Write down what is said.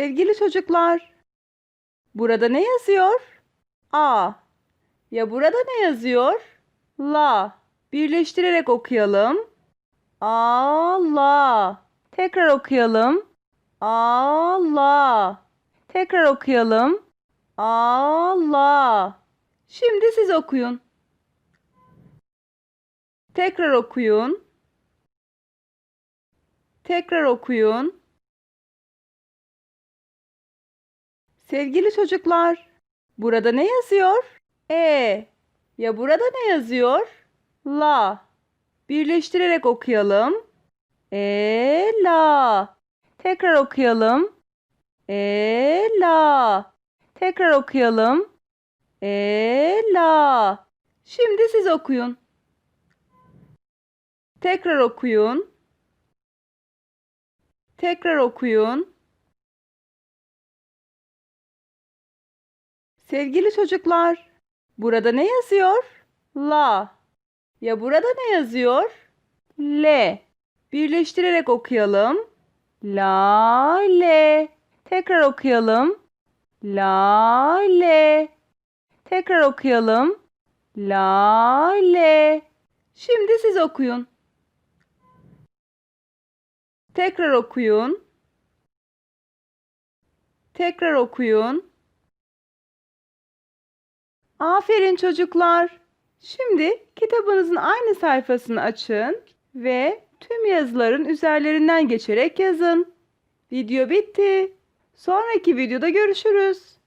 Sevgili çocuklar, burada ne yazıyor? A. Ya burada ne yazıyor? La. Birleştirerek okuyalım. Allah. Tekrar okuyalım. Allah. Tekrar okuyalım. Allah. Şimdi siz okuyun. Tekrar okuyun. Tekrar okuyun. Sevgili çocuklar, burada ne yazıyor? E. Ya burada ne yazıyor? La. Birleştirerek okuyalım. E la. Tekrar okuyalım. E la. Tekrar okuyalım. E la. Şimdi siz okuyun. Tekrar okuyun. Tekrar okuyun. Sevgili çocuklar, burada ne yazıyor? La. Ya burada ne yazıyor? Le. Birleştirerek okuyalım. La le. Tekrar okuyalım. La le. Tekrar okuyalım. La le. Şimdi siz okuyun. Tekrar okuyun. Tekrar okuyun. Aferin çocuklar. Şimdi kitabınızın aynı sayfasını açın ve tüm yazıların üzerlerinden geçerek yazın. Video bitti. Sonraki videoda görüşürüz.